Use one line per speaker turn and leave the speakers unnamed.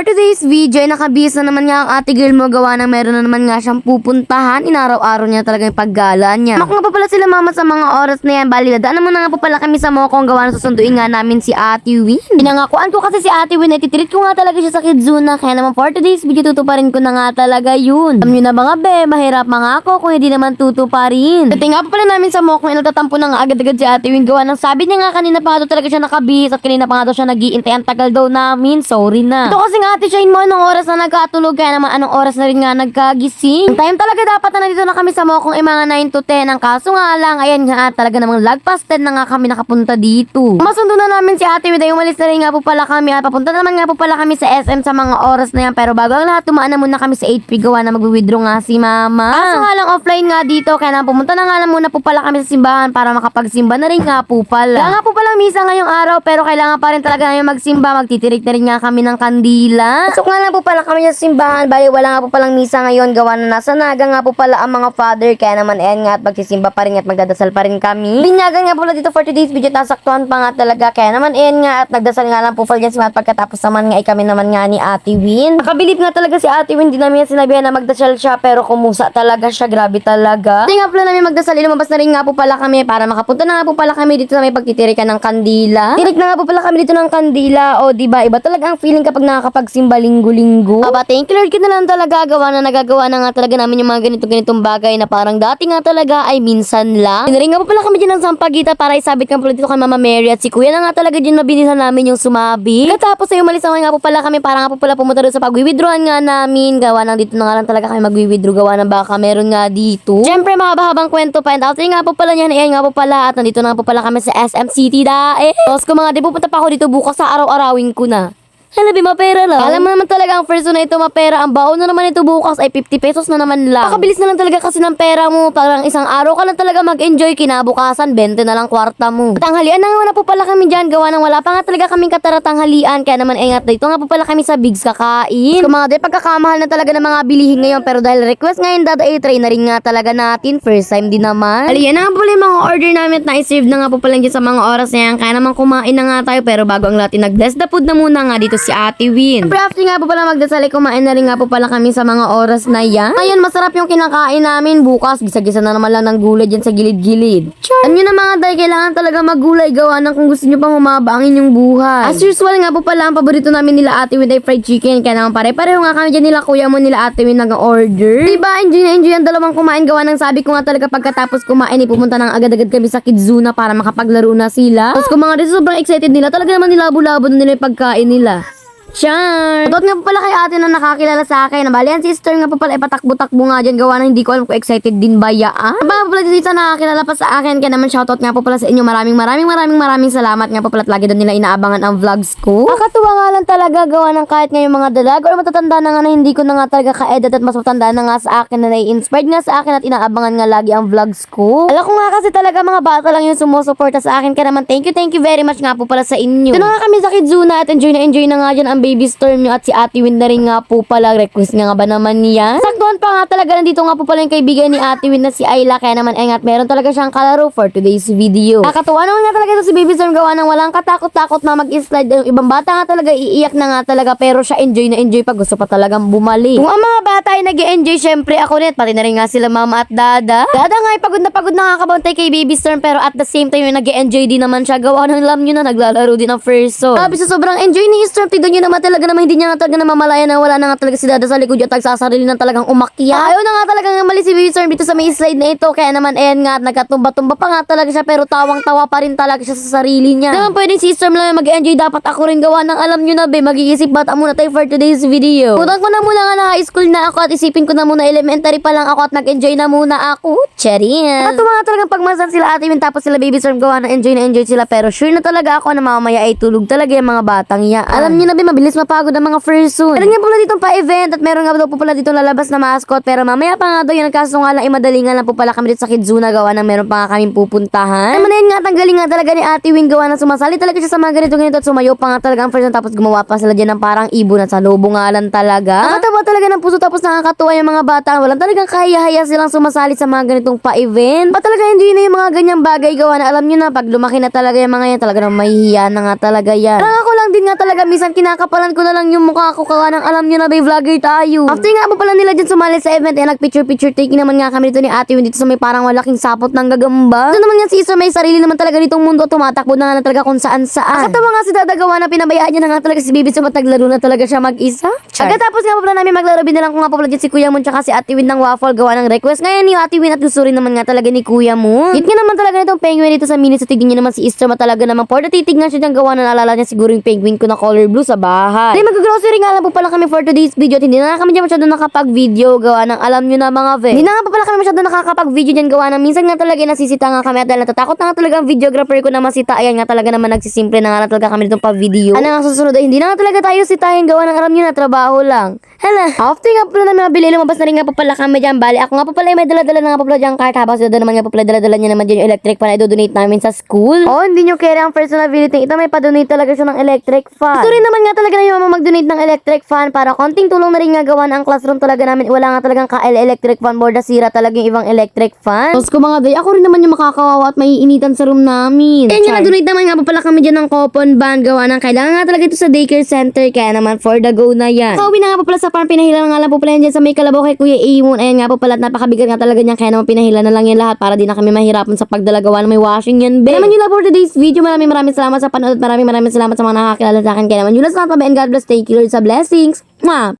For today's video, ay nakabihis na naman nga ang ate girl mo gawa na meron na naman nga siyang pupuntahan. Inaraw-araw niya talaga yung paggala niya. Mak nga pa pala sila mama sa mga oras na yan. Bali, daan naman na nga po pala kami sa Mokong gawa na susunduin nga namin si Ate Win. Pinangakuan ko kasi si Ate Win ay titreat ko nga talaga siya sa Kidzuna. Kaya naman for today's video, tutuparin ko na nga talaga yun. Alam nyo na mga be, mahirap mga ako kung hindi naman tutuparin. Dati nga pa pala namin sa Mokong, inatatampo na nga agad-agad si Ate Win gawa ng sabi niya nga kanina pa nga talaga siya nakabihis at kanina pa nga daw siya nag-iintay. Ang tagal daw namin, sorry na. Ito kasi nga ate Shane mo, anong oras na nagkatulog kaya naman anong oras na rin nga nagkagising. Ang time talaga dapat na nandito na kami sa Mokong ay mga 9 to 10. Ang kaso nga lang, ayan nga talaga namang lagpas 10 na nga kami nakapunta dito. Masundo na namin si ate Wida, umalis na rin nga po pala kami at papunta naman nga po pala kami sa SM sa mga oras na yan. Pero bago ang lahat, tumaan na muna kami sa 8P gawa na mag-withdraw nga si mama. Kaso nga lang offline nga dito, kaya na pumunta na nga lang muna po pala kami sa simbahan para makapagsimba na rin nga po pala. Kaya nga po pala misa ngayong araw pero kailangan pa rin talaga namin magsimba. Magtitirik na rin nga kami ng kandila. So nga lang po pala kami sa simbahan. Bali wala nga po palang misa ngayon. Gawa na nasa naga nga po pala ang mga father. Kaya naman ayan nga at magsisimba pa rin at magdadasal pa rin kami. Binyagan nga pala dito for today's video. Tasaktuhan pa nga talaga. Kaya naman ayan nga at nagdasal nga lang po pala dyan si Matt. Pagkatapos naman nga ay kami naman nga ni Ate Win. Nakabilib nga talaga si Ate Win. Di namin sinabihan na magdasal siya. Pero kumusa talaga siya. Grabe talaga. Hindi nga pala namin magdasal. Lumabas na rin nga po pala kami para makapunta na nga po pala kami dito na may pagtitirikan ng kandila. Tirik na nga po pala kami dito ng kandila. O diba, iba talaga ang feeling kapag nakakapagsimba linggo-linggo. Aba, thank you Lord ko na lang talaga gawa na nagagawa na nga talaga namin yung mga ganito-ganitong bagay na parang dati nga talaga ay minsan lang. Pinaring nga po pala kami dyan ng sampagita para isabit nga pala dito kay Mama Mary at si Kuya na nga talaga dyan nabilisan namin yung sumabi. Katapos ay umalis naman nga po pala kami para nga po pala pumunta doon sa pag-withdrawan nga namin. Gawa nang dito na nga lang talaga kami mag-withdraw gawa na baka meron nga dito. Siyempre mahaba-habang kwento pa and after nga po pala niyan, ayan nga po pala at nandito na nga po pala kami sa SM City dae. Tapos ko mga di pupunta pa ako dito bukas sa araw-arawin ko na. Halabi, mapera lang. Alam mo naman talaga ang first na ito mapera. Ang baon na naman ito bukas ay 50 pesos na naman lang. Pakabilis na lang talaga kasi ng pera mo. Parang isang araw ka lang talaga mag-enjoy. Kinabukasan, 20 na lang kwarta mo. Tanghalian na nga na po pala kami dyan. Gawa ng wala pa nga talaga kaming kataratanghalian. Kaya naman ingat dito nga po pala kami sa Bigs kakain. Kung mga day, pagkakamahal na talaga ng mga bilihin ngayon. Pero dahil request ngayon, dada i-try na rin nga talaga natin. First time din naman. Aliyan na nga po pala yung mga order namin at na-serve na nga po pala dyan sa mga oras na yan. Kaya naman kumain na nga tayo. Pero bago ang lahat, nag-bless the food na muna nga dito si Ate Win. Siyempre after nga po pala magdasal, ay kumain na rin nga po pala kami sa mga oras na yan. Ngayon, masarap yung kinakain namin. Bukas, gisa-gisa na naman lang ng gulay dyan sa gilid-gilid. Char! Ano na mga day, kailangan talaga magulay gawa ng kung gusto nyo pang humaba ang inyong buhay. As usual nga po pala, ang paborito namin nila ate with ay fried chicken. Kaya naman pare-pareho nga kami dyan nila kuya mo nila ate with nag-order. Diba, enjoy na enjoy ang dalawang kumain gawa ng sabi ko nga talaga pagkatapos kumain, ipupunta nang agad-agad kami sa Kidzuna para makapaglaro na sila. Tapos kung mga day, sobrang excited nila. Talaga naman nilabo-labo na nila yung pagkain nila. Char! Shoutout nga po pala kay ate na nakakilala sa akin. Nabali, ang sister nga po pala ipatakbo-takbo nga dyan. Gawa na hindi ko alam kung excited din ba yaan. Ba po pala dito sa nakakilala pa sa akin. Kaya naman shoutout nga po pala sa inyo. Maraming maraming maraming maraming salamat nga po pala at lagi doon nila inaabangan ang vlogs ko. Nakakatuwa nga lang talaga gawa ng kahit ngayong mga dalag or matatanda na nga na hindi ko na nga talaga ka-edit at mas matanda na nga sa akin na nai-inspired nga sa akin at inaabangan nga lagi ang vlogs ko. Alam ko nga kasi talaga mga bata lang yung sumusuporta sa akin. Kaya naman thank you, thank you very much nga po pala sa inyo. Ito na nga kami sa Kidzuna at enjoy na enjoy na nga dyan ang baby storm nyo at si Ate Win na rin nga po pala. Request nga, ba naman niya? Saktuhan pa nga talaga nandito nga po pala yung kaibigan ni Ate Win na si Ayla. Kaya naman ay meron talaga siyang kalaro for today's video. Nakakatuwa naman nga talaga ito si Baby Storm gawa ng walang katakot-takot na mag-slide. Yung ibang bata nga talaga iiyak na nga talaga pero siya enjoy na enjoy pag gusto pa talagang bumalik. Kung ang mga bata ay nag enjoy syempre ako net. Pati na rin nga sila mama at dada. Dada nga ay pagod na pagod na kakabantay kay Baby Storm pero at the same time yung nag enjoy din naman siya. Gawa ng alam nyo na naglalaro din ng first song. Sabi sa sobrang enjoy ni Storm, tignan nyo naman talaga naman hindi niya nga talaga namamalaya na wala na nga talaga si dada sa likod niya at nagsasarili na talagang umakyat. Ayaw na nga talaga nga mali si Baby Storm dito sa may slide na ito. Kaya naman ayan nga at nagkatumba-tumba pa nga talaga siya pero tawang-tawa pa rin talaga siya sa sarili niya. Naman pwedeng si Storm lang mag-enjoy dapat ako rin gawa ng alam nyo na be mag-iisip bata muna tayo for today's video. Putan ko na muna nga na high school na ako at isipin ko na muna elementary pa lang ako at nag-enjoy na muna ako. Charin. At mga talagang pagmasan sila ate Min tapos sila Baby Storm gawa na enjoy na enjoy sila pero sure na talaga ako na mamaya ay tulog talaga yung mga batang iya. Alam niyo na be mabilis mapagod ang mga first soon. Meron nga pala dito pa event at meron nga daw po pala dito lalabas na mga mascot pero mamaya pa nga daw yun nagkaso nga lang imadalingan lang po pala kami dito sa Kidzuna gawa ng meron pa nga kaming pupuntahan. Naman na yun nga tanggalin nga talaga ni Ate Wing gawa ng sumasali talaga siya sa mga ganito ganito at sumayo pa nga talaga ang first tapos gumawa pa sila dyan ng parang ibon at sa lobo nga lang talaga. Nakatawa talaga ng puso tapos nakakatuwa yung mga bata. Walang talagang kaya-haya silang sumasali sa mga ganitong pa-event. Pa talaga hindi na yung mga ganyang bagay gawa na alam nyo na pag lumaki na talaga yung mga yan talaga na mahihiya na nga talaga yan. Parang ako lang din nga talaga minsan kinakapalan ko na lang yung mukha ko kawa ng alam nyo na bay vlogger tayo. After nga po pala nila dyan sumali sa event eh nagpicture-picture taking naman nga kami dito ni Ate Win dito sa may parang malaking sapot ng gagamba. Ito naman nga si Isra may sarili naman talaga nitong mundo at tumatakbo na nga na talaga kung saan saan. Nakatawa nga si Dada gawa na pinabayaan niya na nga talaga si Bibi so naglaro na talaga siya mag-isa. Pagkatapos nga pala namin maglaro binalang ko nga pala dyan si Kuya Moon tsaka si Ate Win ng waffle gawa ng request. Ngayon ni Ate Win at gusto rin naman nga talaga ni Kuya Moon. Hit nga naman talaga nitong penguin dito sa mini sa tignan niya naman si Easter talaga naman for the titignan siya dyan gawa na naalala niya siguro yung penguin ko na color blue sa bahay. Then mag-grocery nga lang po pala kami for today's video at hindi na kami dyan masyado nakapag-video gawa ng alam nyo na mga ve. Hindi na nga po pala kami masyado nakakapag-video dyan gawa ng minsan nga talaga nasisita nga kami at dahil natatakot na nga talaga ang videographer ko na masita. Ayan nga talaga naman nagsisimple na nga lang talaga kami ditong pa-video. Ano nga susunod ay hindi na nga talaga tayo sitahin gawa ng alam nyo na trabaho lang. Hala, after nga pala namin mabili, lumabas na rin nga po pala kami dyan. Bali, ako nga po pala may dala-dala na nga po pala dyan cart. Habang sila naman nga po pala dala-dala niya naman dyan yung electric fan na i-donate namin sa school. Oh, hindi nyo kaya ang personal ability. Ito may pa-donate talaga siya ng electric fan. Gusto rin naman nga talaga na yung mag-donate ng electric fan para konting tulong na rin nga gawa ang classroom talaga namin. Wala nga talagang ka-electric fan board na sira talaga yung ibang electric fan. Tapos ko mga day, ako rin naman yung makakawawa at maiinitan sa room namin. Kaya nga na-donate naman nga po pala kami dyan ng coupon ban gawa ng kailangan nga talaga ito sa daycare center. Kaya naman for the go na yan. Pauwi na nga po pala sa farm, pinahilan nga lang po pala yan dyan sa may kalabaw kay Kuya Amon. Ayan nga po pala at napakabigat nga talaga niyan. Kaya naman pinahilan na lang yan lahat para di na kami mahirapan sa pagdala gawa na may washing yan, be. Kaya naman yun lang for today's video. Maraming maraming salamat sa panood at maraming maraming salamat sa mga nakakilala sa akin. Kaya naman yun lang sa and God bless. You Lord sa blessings. Mwah!